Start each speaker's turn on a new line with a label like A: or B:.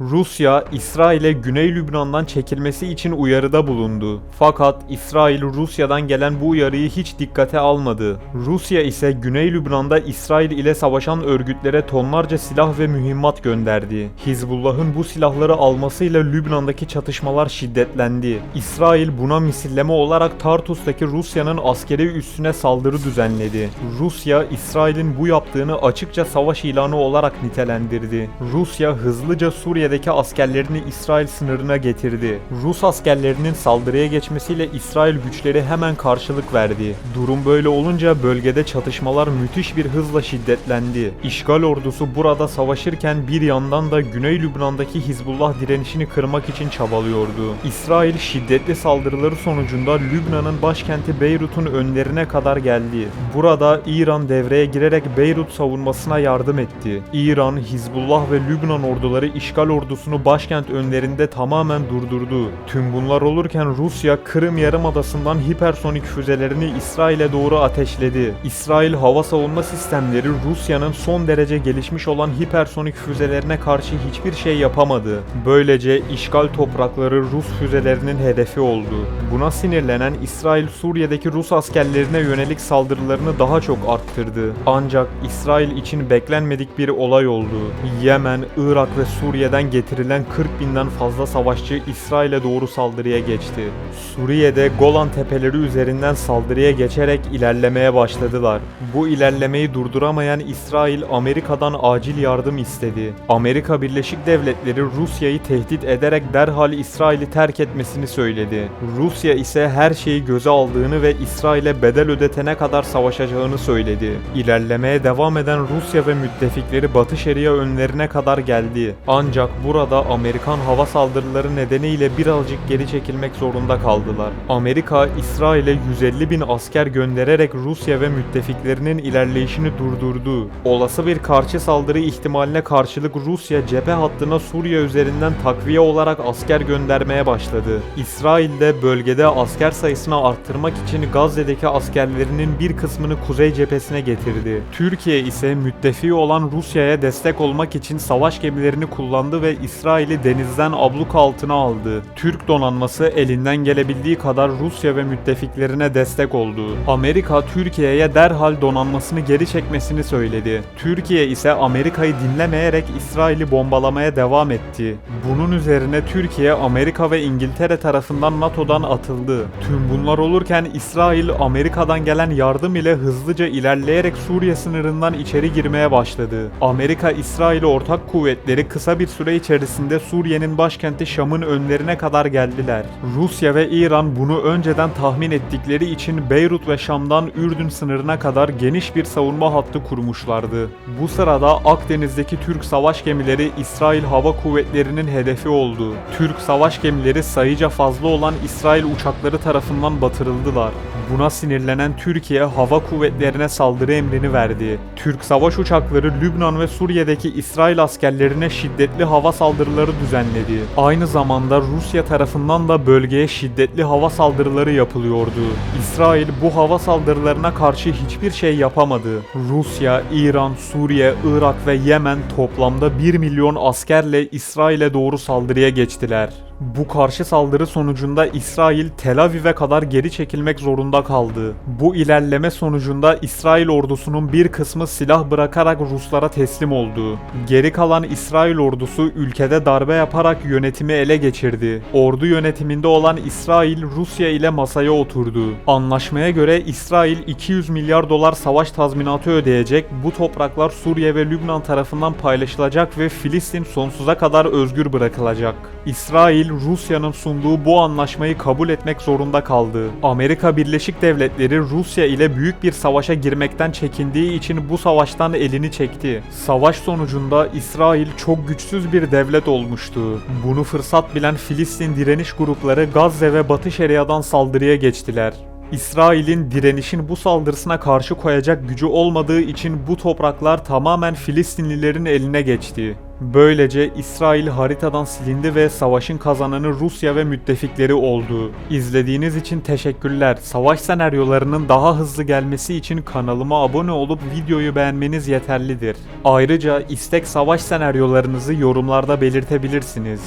A: Rusya, İsrail'e Güney Lübnan'dan çekilmesi için uyarıda bulundu. Fakat İsrail Rusya'dan gelen bu uyarıyı hiç dikkate almadı. Rusya ise Güney Lübnan'da İsrail ile savaşan örgütlere tonlarca silah ve mühimmat gönderdi. Hizbullah'ın bu silahları almasıyla Lübnan'daki çatışmalar şiddetlendi. İsrail buna misilleme olarak Tartus'taki Rusya'nın askeri üssüne saldırı düzenledi. Rusya, İsrail'in bu yaptığını açıkça savaş ilanı olarak nitelendirdi. Rusya hızlıca Suriye'deki askerlerini İsrail sınırına getirdi. Rus askerlerinin saldırıya geçmesiyle İsrail güçleri hemen karşılık verdi. Durum böyle olunca bölgede çatışmalar müthiş bir hızla şiddetlendi. İşgal ordusu burada savaşırken bir yandan da Güney Lübnan'daki Hizbullah direnişini kırmak için çabalıyordu. İsrail şiddetli saldırıları sonucunda Lübnan'ın başkenti Beyrut'un önlerine kadar geldi. Burada İran devreye girerek Beyrut savunmasına yardım etti. İran, Hizbullah ve Lübnan orduları işgal ordusunu başkent önlerinde tamamen durdurdu. Tüm bunlar olurken Rusya Kırım Yarımadası'ndan hipersonik füzelerini İsrail'e doğru ateşledi. İsrail hava savunma sistemleri Rusya'nın son derece gelişmiş olan hipersonik füzelerine karşı hiçbir şey yapamadı. Böylece işgal toprakları Rus füzelerinin hedefi oldu. Buna sinirlenen İsrail Suriye'deki Rus askerlerine yönelik saldırılarını daha çok arttırdı. Ancak İsrail için beklenmedik bir olay oldu. Yemen, Irak ve Suriye'den getirilen 40 binden fazla savaşçı İsrail'e doğru saldırıya geçti. Suriye'de Golan Tepeleri üzerinden saldırıya geçerek ilerlemeye başladılar. Bu ilerlemeyi durduramayan İsrail Amerika'dan acil yardım istedi. Amerika Birleşik Devletleri Rusya'yı tehdit ederek derhal İsrail'i terk etmesini söyledi. Rusya ise her şeyi göze aldığını ve İsrail'e bedel ödetene kadar savaşacağını söyledi. İlerlemeye devam eden Rusya ve müttefikleri Batı Şeria önlerine kadar geldi. Ancak burada Amerikan hava saldırıları nedeniyle birazcık geri çekilmek zorunda kaldılar. Amerika, İsrail'e 150 bin asker göndererek Rusya ve müttefiklerinin ilerleyişini durdurdu. Olası bir karşı saldırı ihtimaline karşılık Rusya cephe hattına Suriye üzerinden takviye olarak asker göndermeye başladı. İsrail de bölgede asker sayısını arttırmak için Gazze'deki askerlerinin bir kısmını kuzey cephesine getirdi. Türkiye ise müttefiği olan Rusya'ya destek olmak için savaş gemilerini kullandı ve İsrail'i denizden abluka altına aldı. Türk donanması elinden gelebildiği kadar Rusya ve müttefiklerine destek oldu. Amerika Türkiye'ye derhal donanmasını geri çekmesini söyledi. Türkiye ise Amerika'yı dinlemeyerek İsrail'i bombalamaya devam etti. Bunun üzerine Türkiye Amerika ve İngiltere tarafından NATO'dan atıldı. Tüm bunlar olurken İsrail Amerika'dan gelen yardım ile hızlıca ilerleyerek Suriye sınırından içeri girmeye başladı. Amerika İsrail ortak kuvvetleri kısa bir süre içerisinde Suriye'nin başkenti Şam'ın önlerine kadar geldiler. Rusya ve İran bunu önceden tahmin ettikleri için Beyrut ve Şam'dan Ürdün sınırına kadar geniş bir savunma hattı kurmuşlardı. Bu sırada Akdeniz'deki Türk savaş gemileri İsrail Hava Kuvvetleri'nin hedefi oldu. Türk savaş gemileri sayıca fazla olan İsrail uçakları tarafından batırıldılar. Buna sinirlenen Türkiye hava kuvvetlerine saldırı emrini verdi. Türk savaş uçakları Lübnan ve Suriye'deki İsrail askerlerine şiddetli hava saldırıları düzenledi. Aynı zamanda Rusya tarafından da bölgeye şiddetli hava saldırıları yapılıyordu. İsrail bu hava saldırılarına karşı hiçbir şey yapamadı. Rusya, İran, Suriye, Irak ve Yemen toplamda 1 milyon askerle İsrail'e doğru saldırıya geçtiler. Bu karşı saldırı sonucunda İsrail Tel Aviv'e kadar geri çekilmek zorunda kaldı. Bu ilerleme sonucunda İsrail ordusunun bir kısmı silah bırakarak Ruslara teslim oldu. Geri kalan İsrail ordusu ülkede darbe yaparak yönetimi ele geçirdi. Ordu yönetiminde olan İsrail Rusya ile masaya oturdu. Anlaşmaya göre İsrail 200 milyar dolar savaş tazminatı ödeyecek, bu topraklar Suriye ve Lübnan tarafından paylaşılacak ve Filistin sonsuza kadar özgür bırakılacak. İsrail Rusya'nın sunduğu bu anlaşmayı kabul etmek zorunda kaldı. Amerika Birleşik Devletleri Rusya ile büyük bir savaşa girmekten çekindiği için bu savaştan elini çekti. Savaş sonucunda İsrail çok güçsüz bir devlet olmuştu. Bunu fırsat bilen Filistin direniş grupları Gazze ve Batı Şeria'dan saldırıya geçtiler. İsrail'in direnişin bu saldırısına karşı koyacak gücü olmadığı için bu topraklar tamamen Filistinlilerin eline geçti. Böylece İsrail haritadan silindi ve savaşın kazananı Rusya ve müttefikleri oldu. İzlediğiniz için teşekkürler. Savaş senaryolarının daha hızlı gelmesi için kanalıma abone olup videoyu beğenmeniz yeterlidir. Ayrıca istek savaş senaryolarınızı yorumlarda belirtebilirsiniz.